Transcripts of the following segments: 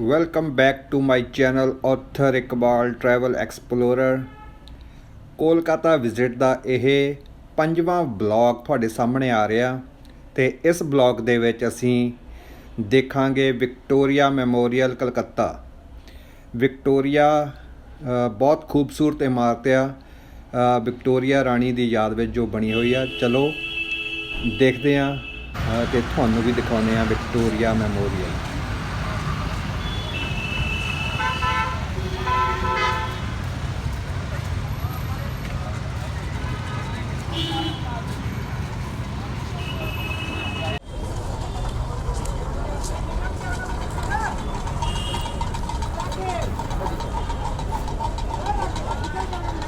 Welcome back to my channel Athar Iqbal travel explorer Kolkata visit ਦਾ ਇਹ ਪੰਜਵਾਂ blog ਤੁਹਾਡੇ ਸਾਹਮਣੇ ਆ ਰਿਹਾ। ਤੇ ਇਸ ਬਲੌਗ ਦੇ ਵਿੱਚ ਅਸੀਂ ਦੇਖਾਂਗੇ ਵਿਕਟੋਰੀਆ ਮੈਮੋਰੀਅਲ ਕਲਕੱਤਾ ਵਿਕਟੋਰੀਆ ਬਹੁਤ ਖੂਬਸੂਰਤ ਇਮਾਰਤ ਆ। ਵਿਕਟੋਰੀਆ ਰਾਣੀ ਦੀ ਯਾਦ ਵਿੱਚ ਜੋ ਬਣੀ ਹੋਈ ਆ। ਚਲੋ ਦੇਖਦੇ ਆ ਅ, ਤੇ ਤੁਹਾਨੂੰ ਵੀ ਦਿਖਾਉਂਦੇ ਆ ਵਿਕਟੋਰੀਆ ਮੈਮੋਰੀਅਲ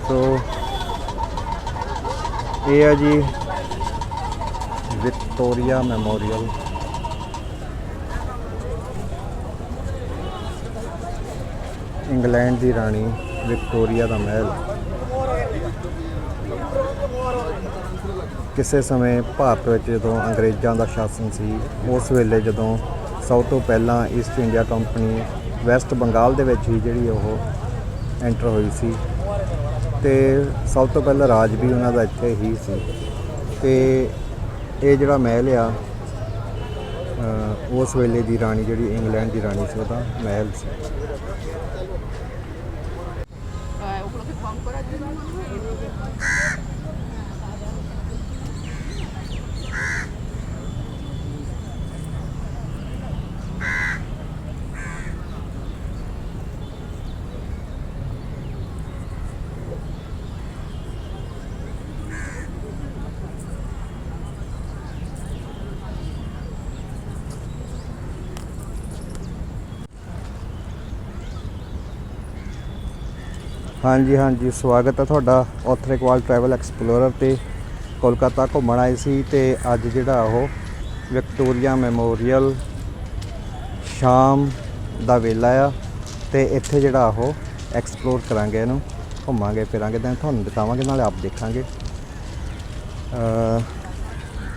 ਸੋ ਇਹ ਆ ਜੀ ਵਿਕਟੋਰੀਆ ਮੈਮੋਰੀਅਲ ਇੰਗਲੈਂਡ ਦੀ ਰਾਣੀ ਵਿਕਟੋਰੀਆ ਦਾ ਮਹਿਲ। ਕਿਸੇ ਸਮੇਂ ਭਾਰਤ ਵਿੱਚ ਜਦੋਂ ਅੰਗਰੇਜ਼ਾਂ ਦਾ ਸ਼ਾਸਨ ਸੀ, ਉਸ ਵੇਲੇ ਜਦੋਂ ਸਭ ਤੋਂ ਪਹਿਲਾਂ East India Company West Bengal ਦੇ ਵਿੱਚ ਹੀ ਜਿਹੜੀ ਉਹ ਐਂਟਰ ਹੋਈ ਸੀ ਤੇ ਸਭ ਤੋਂ ਪਹਿਲਾਂ ਰਾਜ ਵੀ ਉਹਨਾਂ ਦਾ ਇੱਥੇ ਹੀ ਸੀ। ਤੇ ਇਹ ਜਿਹੜਾ ਮਹਿਲ ਆ ਉਸ ਵੇਲੇ ਦੀ ਰਾਣੀ ਜਿਹੜੀ ਇੰਗਲੈਂਡ ਦੀ ਰਾਣੀ ਸੀ, ਉਹਦਾ ਮਹਿਲ ਸੀ। ਹਾਂਜੀ ਹਾਂਜੀ, ਸਵਾਗਤ ਹੈ ਤੁਹਾਡਾ ਆਥਰਿਕਵਾਲ ਟਰੈਵਲ ਐਕਸਪਲੋਰਰ ਤੇ ਕੋਲਕਾਤਾ ਘੁੰਮਣ ਆਏ ਸੀ ਤੇ ਅੱਜ ਜਿਹੜਾ ਉਹ ਵਿਕਟੋਰੀਆ ਮੈਮੋਰੀਅਲ ਸ਼ਾਮ ਦਾ ਵੇਲਾ ਆ ਤੇ ਇੱਥੇ ਜਿਹੜਾ ਉਹ ਐਕਸਪਲੋਰ ਕਰਾਂਗੇ ਇਹਨੂੰ, ਘੁੰਮਾਂਗੇ, ਫਿਰਾਂਗੇ ਤਾਂ ਤੁਹਾਨੂੰ ਦਿਖਾਵਾਂਗੇ, ਨਾਲੇ ਆਪ ਦੇਖਾਂਗੇ।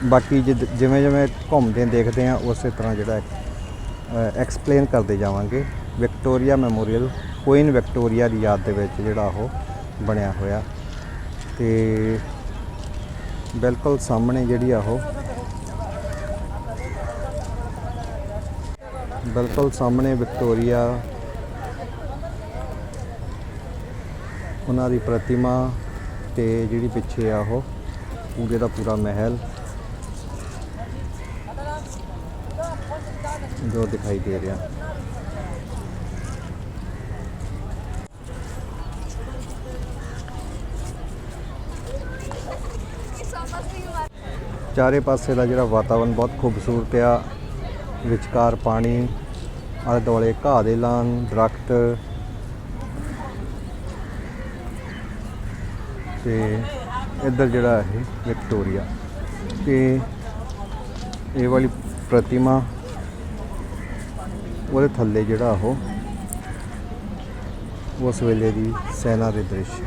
ਬਾਕੀ ਜਿਦ- ਜਿਵੇਂ ਜਿਵੇਂ ਘੁੰਮਦੇ ਦੇਖਦੇ ਆ, ਉਸੇ ਤਰ੍ਹਾਂ ਜਿਹੜਾ ਐਕਸਪਲੇਨ ਕਰਦੇ ਜਾਵਾਂਗੇ। ਵਿਕਟੋਰੀਆ ਮੈਮੋਰੀਅਲ ਕੁਈਨ ਵਿਕਟੋਰੀਆ ਦੀ ਯਾਦ ਦੇ ਵਿੱਚ ਜਿਹੜਾ ਉਹ ਬਣਿਆ ਹੋਇਆ। ਤੇ ਬਿਲਕੁਲ ਸਾਹਮਣੇ ਜਿਹੜੀ ਆ ਉਹ, ਬਿਲਕੁਲ ਸਾਹਮਣੇ ਵਿਕਟੋਰੀਆ ਉਹਨਾਂ ਦੀ ਪ੍ਰਤਿਮਾ ਤੇ ਜਿਹੜੀ ਪਿੱਛੇ ਆ ਉਹ ਪੂਰੇ ਦਾ ਪੂਰਾ ਮਹਿਲ ਜੋ ਦਿਖਾਈ ਦੇ ਰਿਹਾ। ਚਾਰੇ ਪਾਸੇ ਦਾ ਜਿਹੜਾ ਵਾਤਾਵਰਣ ਬਹੁਤ ਖੂਬਸੂਰਤ ਆ ਵਿਚਕਾਰ ਪਾਣੀ, ਆਲੇ ਦੁਆਲੇ ਘਾਹ ਦੇ ਲਾਨ ਦਰਖਤ ਤੇ ਇੱਧਰ ਜਿਹੜਾ ਇਹ ਵਿਕਟੋਰੀਆ। ਤੇ ਇਹ ਵਾਲੀ ਪ੍ਰਤਿਮਾ, ਉਹਦੇ ਥੱਲੇ ਜਿਹੜਾ ਉਹ, ਉਸ ਵੇਲੇ ਦੀ ਸੈਨਾ ਦੇ ਦ੍ਰਿਸ਼।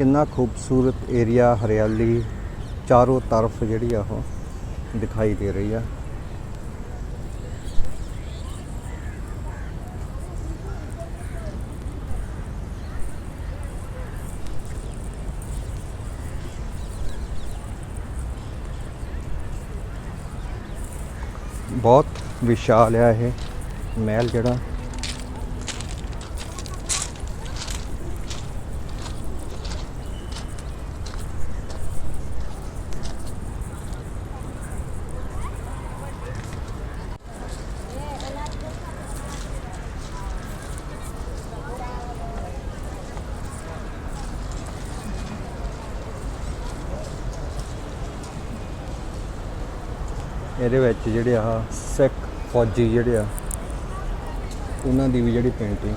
ਕਿੰਨਾ ਖੂਬਸੂਰਤ ਏਰੀਆ ਹਰਿਆਲੀ ਚਾਰੋਂ ਤਰਫ ਜਿਹੜੀ ਆ ਉਹ ਦਿਖਾਈ ਦੇ ਰਹੀ ਆ। ਬਹੁਤ ਵਿਸ਼ਾਲ ਆ ਇਹ ਮਹਿਲ ਜਿਹੜਾ। ਇਹਦੇ ਵਿੱਚ ਜਿਹੜੇ ਆ ਸਿੱਖ ਫੌਜੀ ਜਿਹੜੇ ਆ, ਉਹਨਾਂ ਦੀ ਵੀ ਜਿਹੜੀ ਪੇਂਟਿੰਗ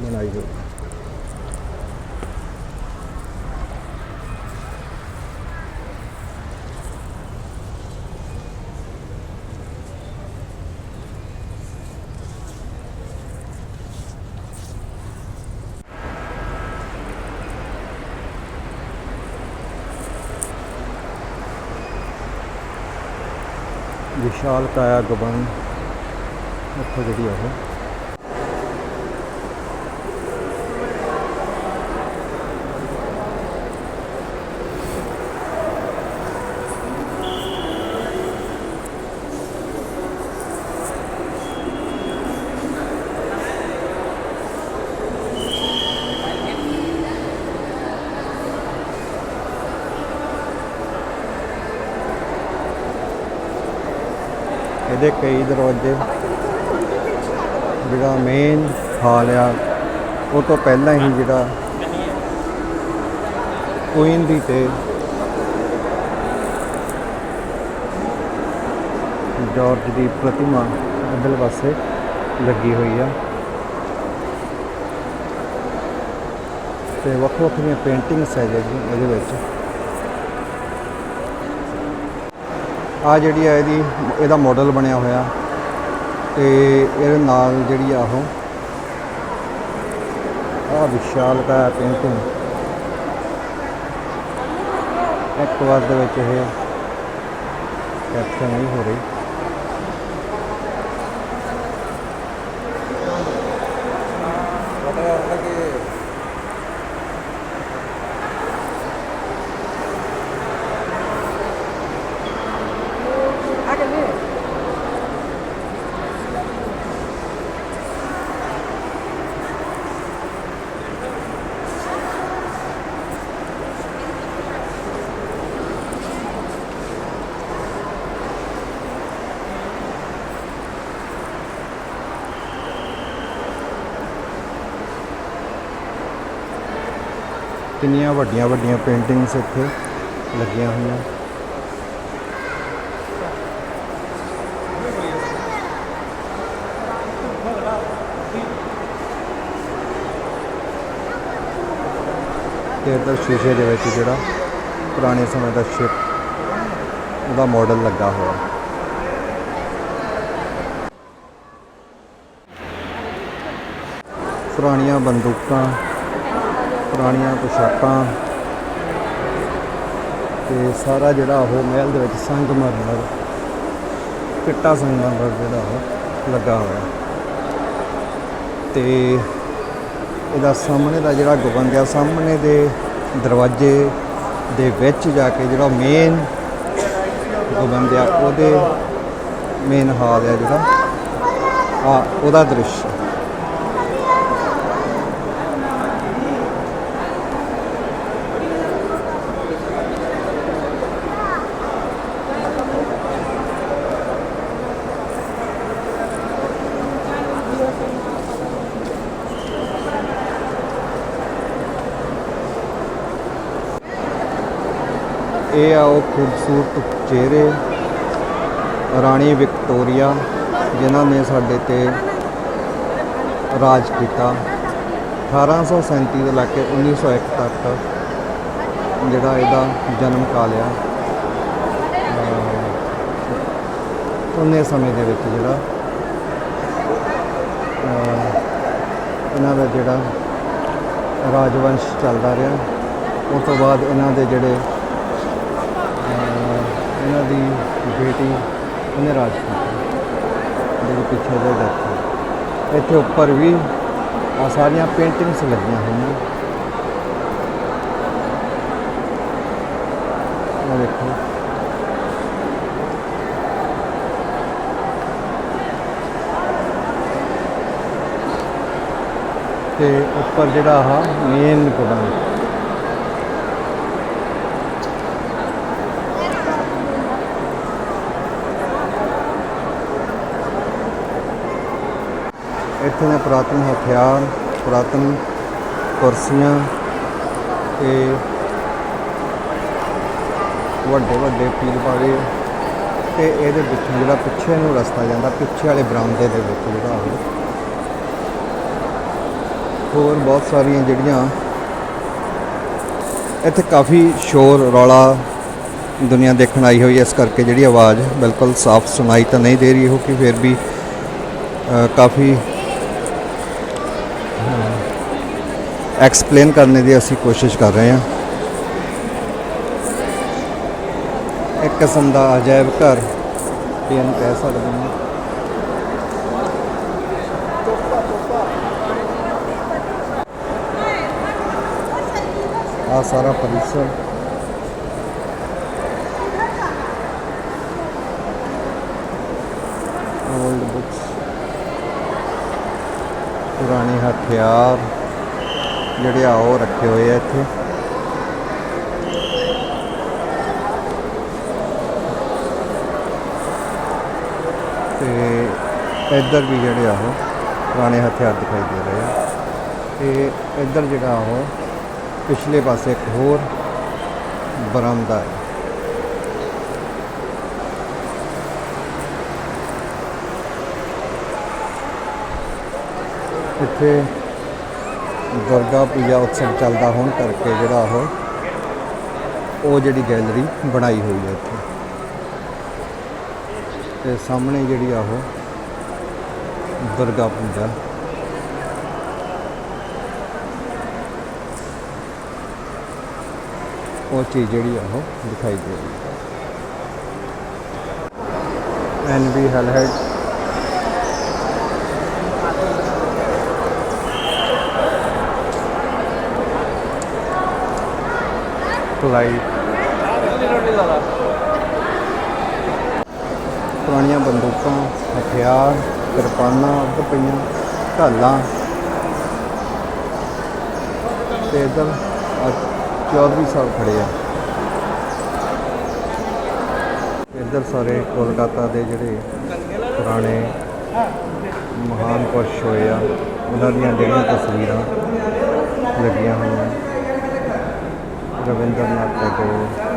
ਬਣਾਈ ਹੋਈ। ਵਿਸ਼ਾਲ ਕਾਇਆ ਗਬਨ ਉੱਥੇ ਜਿਹੜੀ ਉਹ। ਇਹਦੇ ਕਈ ਦਰਵਾਜ਼ੇ ਜਿਹੜਾ ਮੇਨ ਹਾਲ ਆ, ਉਹ ਤੋਂ ਪਹਿਲਾਂ ਹੀ ਜਿਹੜਾ ਕੁਇਨ ਦੀ ਤੇ ਜਾਰਜ ਦੀ ਪ੍ਰਤਿਮਾ ਅੰਦਰ ਪਾਸੇ ਲੱਗੀ ਹੋਈ ਆ। ਤੇ ਵੱਖ ਵੱਖ ਦੀਆਂ ਪੇਂਟਿੰਗਸ ਹੈ ਜਿਹੜੀ ਇਹਦੇ ਵਿੱਚ। ਆ ਜਿਹੜੀ ਆ ਇਹਦੀ, ਇਹਦਾ ਮਾਡਲ ਬਣਿਆ ਹੋਇਆ। ਤੇ ਇਹਦੇ ਨਾਲ ਜਿਹੜੀ ਆ ਉਹ ਆ ਵਿਸ਼ਾਲ ਦਾ ਪੇਂਟਿੰਗ ਇੱਕ ਵਾਰ ਦੇ ਵਿੱਚ ਇਹ ਕੈਪਚਰ ਨਹੀਂ ਹੋ ਰਹੀ। ਕਿੰਨੀਆਂ ਵੱਡੀਆਂ ਵੱਡੀਆਂ ਪੇਂਟਿੰਗਸ ਇੱਥੇ ਲੱਗੀਆਂ ਹੋਈਆਂ। ਤੇ ਇੱਧਰ ਸ਼ੀਸ਼ੇ ਦੇ ਵਿੱਚ ਜਿਹੜਾ ਪੁਰਾਣੇ ਸਮੇਂ ਦਾ ਸ਼ਿਪ, ਉਹਦਾ ਮਾਡਲ ਲੱਗਾ ਹੋਇਆ। ਪੁਰਾਣੀਆਂ ਬੰਦੂਕਾਂ ਪੁਰਾਣੀਆਂ ਪੁਸ਼ਾਕਾਂ ਤੇ ਸਾਰਾ ਜਿਹੜਾ ਉਹ ਮਹਿਲ ਦੇ ਵਿੱਚ ਸੰਗਮਰਮਰ ਚਿੱਟਾ ਸੰਗਮਰਮਰ ਜਿਹੜਾ ਉਹ ਲੱਗਾ ਹੋਇਆ। ਤੇ ਇਹਦਾ ਸਾਹਮਣੇ ਦਾ ਜਿਹੜਾ ਗੋਬੰਦਿਆ ਸਾਹਮਣੇ ਦੇ ਦਰਵਾਜ਼ੇ ਦੇ ਵਿੱਚ ਜਾ ਕੇ ਜਿਹੜਾ ਮੇਨ ਗੁੰਬਦ ਆ, ਉਹਦੇ ਮੇਨ ਹਾਲ ਹੈ ਜਿਹੜਾ। ਆ, ਉਹਦਾ ਦ੍ਰਿਸ਼। ਇਹ ਆ ਉਹ ਖੂਬਸੂਰਤ ਚਿਹਰੇ ਰਾਣੀ ਵਿਕਟੋਰੀਆ, ਜਿਨ੍ਹਾਂ ਨੇ ਸਾਡੇ ਤੇ ਰਾਜ ਕੀਤਾ। 1837 ਤੋਂ ਲੈ ਕੇ 1901 ਤੱਕ ਜਿਹੜਾ ਇਹਦਾ ਜਨਮ ਕਾਲ ਆ। ਉਹਨੇ ਸਮੇਂ ਦੇ ਵਿੱਚ ਜਿਹੜਾ ਇਹਨਾਂ ਦਾ ਜਿਹੜਾ ਰਾਜਵੰਸ਼ ਚੱਲਦਾ ਰਿਹਾ। ਉਸ ਤੋਂ ਬਾਅਦ ਇਹਨਾਂ ਦੇ ਜਿਹੜੇ ਬੇਟੀ ਉਹਨੇ ਰਾਜ ਕੀਤਾ। ਜਿਹੜੀ ਪਿੱਛੇ ਦੇ ਡੈਥ ਇੱਥੇ ਉੱਪਰ ਵੀ ਆ ਸਾਰੀਆਂ ਪੇਂਟਿੰਗਸ ਲੱਗੀਆਂ ਹੋਈਆਂ। ਇਹ ਦੇਖੋ। ਤੇ ਉੱਪਰ ਜਿਹੜਾ ਆ ਮੇਨ ਗੁੰਬਦ ਇੱਥੇ ਦੇ ਪੁਰਾਤਨ ਹਥਿਆਰ, ਪੁਰਾਤਨ ਕੁਰਸੀਆਂ ਤੇ ਵੱਡੇ ਵੱਡੇ ਪੀਰ ਪਾੜੇ ਤੇ ਇਹਦੇ ਵਿੱਚ ਜਿਹੜਾ ਪਿੱਛੇ ਨੂੰ ਰਸਤਾ ਜਾਂਦਾ, ਪਿੱਛੇ ਵਾਲੇ ਬਰਾਮਦੇ ਦੇ ਵਿੱਚ ਜਿਹੜਾ ਉਹ। ਹੋਰ ਬਹੁਤ ਸਾਰੀਆਂ ਜਿਹੜੀਆਂ ਇੱਥੇ ਕਾਫੀ ਸ਼ੋਰ ਰੌਲਾ ਦੁਨੀਆ ਦੇਖਣ ਆਈ ਹੋਈ ਹੈ, ਇਸ ਕਰਕੇ ਜਿਹੜੀ ਆਵਾਜ਼ ਬਿਲਕੁਲ ਸਾਫ਼ ਸੁਣਾਈ ਤਾਂ ਨਹੀਂ ਦੇ ਰਹੀ ਹੋ ਕਿ ਫਿਰ ਵੀ ਕਾਫੀ ਐਕਸਪਲੇਨ ਕਰਨੇ ਦੀ ਅਸੀਂ ਕੋਸ਼ਿਸ਼ ਕਰ ਰਹੇ ਹਾਂ ਇੱਕ ਕਿਸਮ ਦਾ ਅਜਾਇਬ ਘਰ ਵੀ ਇਹਨੂੰ ਕਹਿ ਸਕਦੇ ਹਾਂ ਆ ਸਾਰਾ ਪਰਿਸਰ ओल्ड बुक्स ਪੁਰਾਣੇ ਹਥਿਆਰ ਜਿਹੜੇ ਆ ਉਹ ਰੱਖੇ ਹੋਏ ਆ ਇੱਥੇ। ਤੇ ਇੱਧਰ ਵੀ ਜਿਹੜੇ ਆ ਉਹ ਪੁਰਾਣੇ ਹਥਿਆਰ ਦਿਖਾਈ ਦੇ ਰਹੇ ਆ। ਤੇ ਇੱਧਰ ਜਿਹੜਾ ਉਹ ਪਿਛਲੇ ਪਾਸੇ ਇੱਕ ਹੋਰ ਬਰਾਮਦਾ ਹੈ। ਇੱਥੇ ਦੁਰਗਾ ਪੂਜਾ ਉਤਸਵ ਚੱਲਦਾ ਹੋਣ ਕਰਕੇ ਜਿਹੜਾ ਉਹ ਉਹ ਜਿਹੜੀ ਗੈਲਰੀ ਬਣਾਈ ਹੋਈ ਹੈ ਇੱਥੇ। ਤੇ ਸਾਹਮਣੇ ਜਿਹੜੀ ਆ ਉਹ ਦੁਰਗਾ ਪੂਜਾ। ਉਹ ਚੀਜ਼ ਜਿਹੜੀ ਆ ਉਹ ਦਿਖਾਈ ਦੇ ਰਹੀ ਹੈ। ਐਨ ਵੀ ਹੈਲਹੈਡ ਫਲਾਈਟ ਪੁਰਾਣੀਆਂ ਬੰਦੂਕਾਂ, ਹਥਿਆਰ, ਕਿਰਪਾਨਾਂ, ਉੱਧਰ ਪਈਆਂ ਢਾਲਾਂ ਤੇ ਇੱਧਰ ਆਹ ਚੌਧਰੀ ਸਾਹਿਬ ਖੜੇ ਆ। ਇੱਧਰ ਸਾਰੇ ਕੋਲਕਾਤਾ ਦੇ ਜਿਹੜੇ ਪੁਰਾਣੇ ਮਹਾਨ ਪੁਰਸ਼ ਹੋਏ ਆ, ਉਹਨਾਂ ਦੀਆਂ ਜਿਹੜੀਆਂ ਤਸਵੀਰਾਂ ਲੱਗੀਆਂ ਹੋਈਆਂ। ਰਵਿੰਦਰਨਾਥ ਟੈਗੋਰ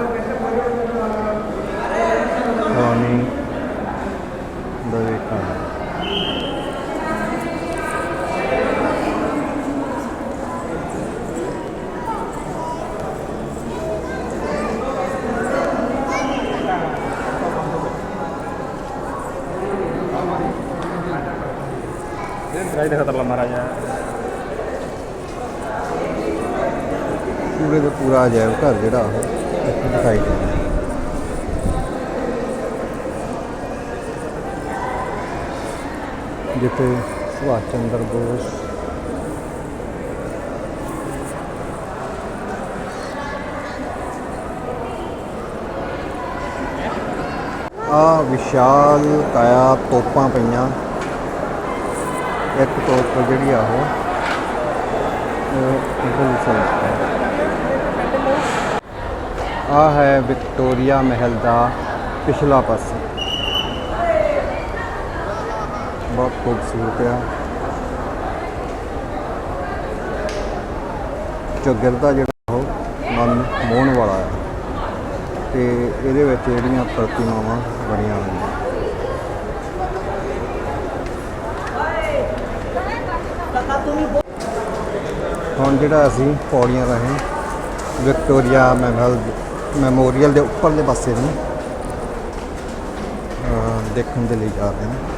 ਘਰ ਜਿਹੜਾ ਇੱਥੇ ਦਿਖਾਈ ਦੇ ਜਿੱਥੇ ਸੁਭਾਸ਼ ਚੰਦਰ ਬੋਸ ਆ ਵਿਸ਼ਾਲ ਕਾਇਆ ਤੋਪਾਂ ਪਈਆਂ। ਇੱਕ ਤੋਪ ਜਿਹੜੀ ਆ ਉਹ ਬਿਲਕੁਲ ਸਹੀ ਹੈ ਆ ਹੈ ਵਿਕਟੋਰੀਆ ਮਹਿਲ ਦਾ ਪਿਛਲਾ ਪਾਸਾ। ਬਹੁਤ ਖੂਬਸੂਰਤ ਆ। ਚੌਗਿਰਦਾ ਜਿਹੜਾ ਉਹ ਮਨ ਮੋਹਣ ਵਾਲਾ ਹੈ ਤੇ ਇਹਦੇ ਵਿੱਚ ਜਿਹੜੀਆਂ ਪ੍ਰਤਿਮਾਵਾਂ ਬਣੀਆਂ ਹੋਈਆਂ। ਹੁਣ ਜਿਹੜਾ ਅਸੀਂ ਪੌੜੀਆਂ ਰਾਹੀਂ ਵਿਕਟੋਰੀਆ ਮਹਿਲ ਮੈਮੋਰੀਅਲ ਦੇ ਉੱਪਰਲੇ ਪਾਸੇ ਨੂੰ ਦੇਖਣ ਦੇ ਲਈ ਜਾ ਰਹੇ ਹਾਂ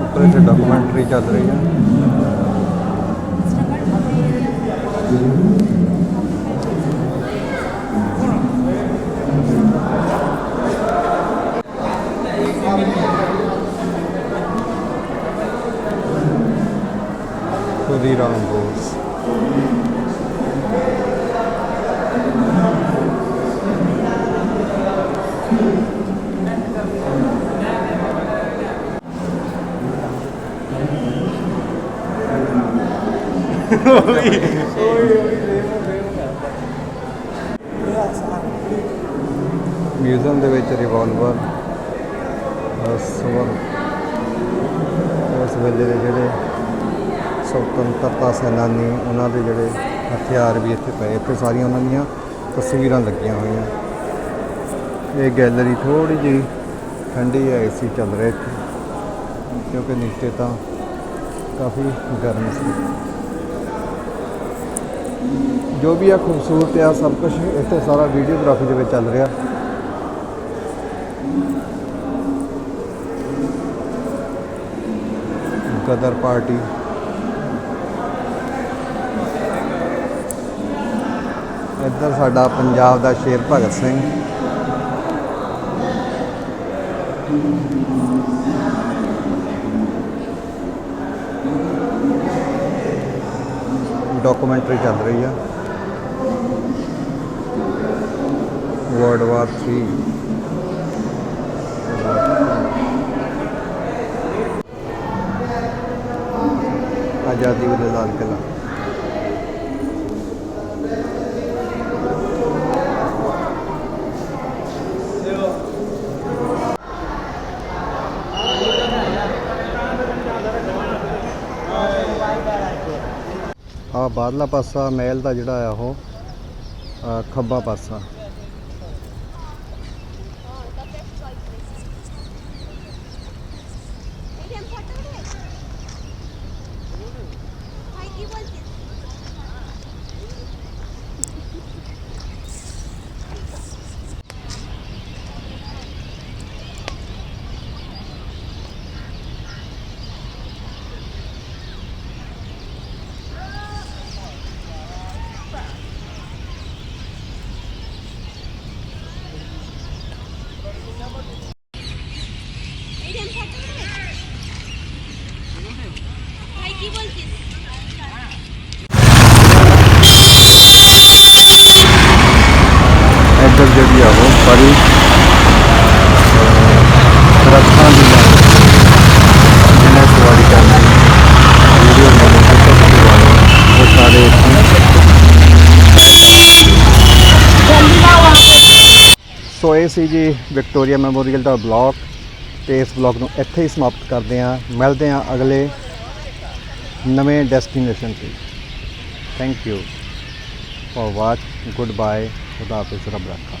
ਉੱਪਰ ਇੱਕ ਡਾਕੂਮੈਂਟਰੀ ਚੱਲ ਰਹੀ ਹੈ ਖੁਦੀਰਾਮ ਬੋਸ ਮਿਊਜ਼ੀਅਮ ਦੇ ਵਿੱਚ ਰਿਵਾਲਵਰ ਸਵਰ, ਉਸ ਵੇਲੇ ਦੇ ਜਿਹੜੇ ਸੁਤੰਤਰਤਾ ਸੈਨਾਨੀ, ਉਹਨਾਂ ਦੇ ਜਿਹੜੇ ਹਥਿਆਰ ਵੀ ਇੱਥੇ ਪਏ, ਇੱਥੇ ਸਾਰੀਆਂ ਉਹਨਾਂ ਦੀਆਂ ਤਸਵੀਰਾਂ ਲੱਗੀਆਂ ਹੋਈਆਂ। ਇਹ ਗੈਲਰੀ ਥੋੜੀ ਜਿਹੀ ਠੰਡੀ ਹੈ ਏਸੀ ਚੱਲ ਰਿਹਾ ਇੱਥੇ। ਕਿਉਂਕਿ ਨੀਚੇ ਤਾਂ ਕਾਫੀ ਗਰਮ ਸੀ। ਜੋ ਵੀ ਆ ਖੂਬਸੂਰਤ ਆ, ਸਭ ਕੁਝ ਇੱਥੇ ਸਾਰਾ ਵੀਡੀਓਗ੍ਰਾਫੀ ਦੇ ਵਿੱਚ ਚੱਲ ਰਿਹਾ। ਗਦਰ ਪਾਰਟੀ। ਇੱਧਰ ਸਾਡਾ ਪੰਜਾਬ ਦਾ ਸ਼ੇਰ ਭਗਤ ਸਿੰਘ। ਡਾਕੂਮੈਂਟਰੀ ਚੱਲ ਰਹੀ ਆ। ਵਰਲਡ ਵਾਰ 3 ਆਜ਼ਾਦੀ ਵੇਲੇ ਲਾਲ ਕਿਲਾ ਆ ਬਾਹਰਲਾ ਪਾਸਾ ਮਹਿਲ ਦਾ ਜਿਹੜਾ ਆ ਉਹ ਖੱਬਾ ਪਾਸਾ। ਸੋ ਇਹ ਸੀ ਜੀ ਵਿਕਟੋਰੀਆ ਮੈਮੋਰੀਅਲ ਦਾ ਬਲੌਗ ਤੇ ਇਸ ਬਲੌਗ ਨੂੰ ਇੱਥੇ ਹੀ ਸਮਾਪਤ ਕਰਦੇ ਹਾਂ। ਮਿਲਦੇ ਹਾਂ ਅਗਲੇ ਨਵੇਂ ਡੈਸਟੀਨੇਸ਼ਨ ਤੇ। Thank you for watch goodbye ਖੁਦਾ ਹਾਫਿਜ਼, ਰੱਬ ਰੱਖਾ।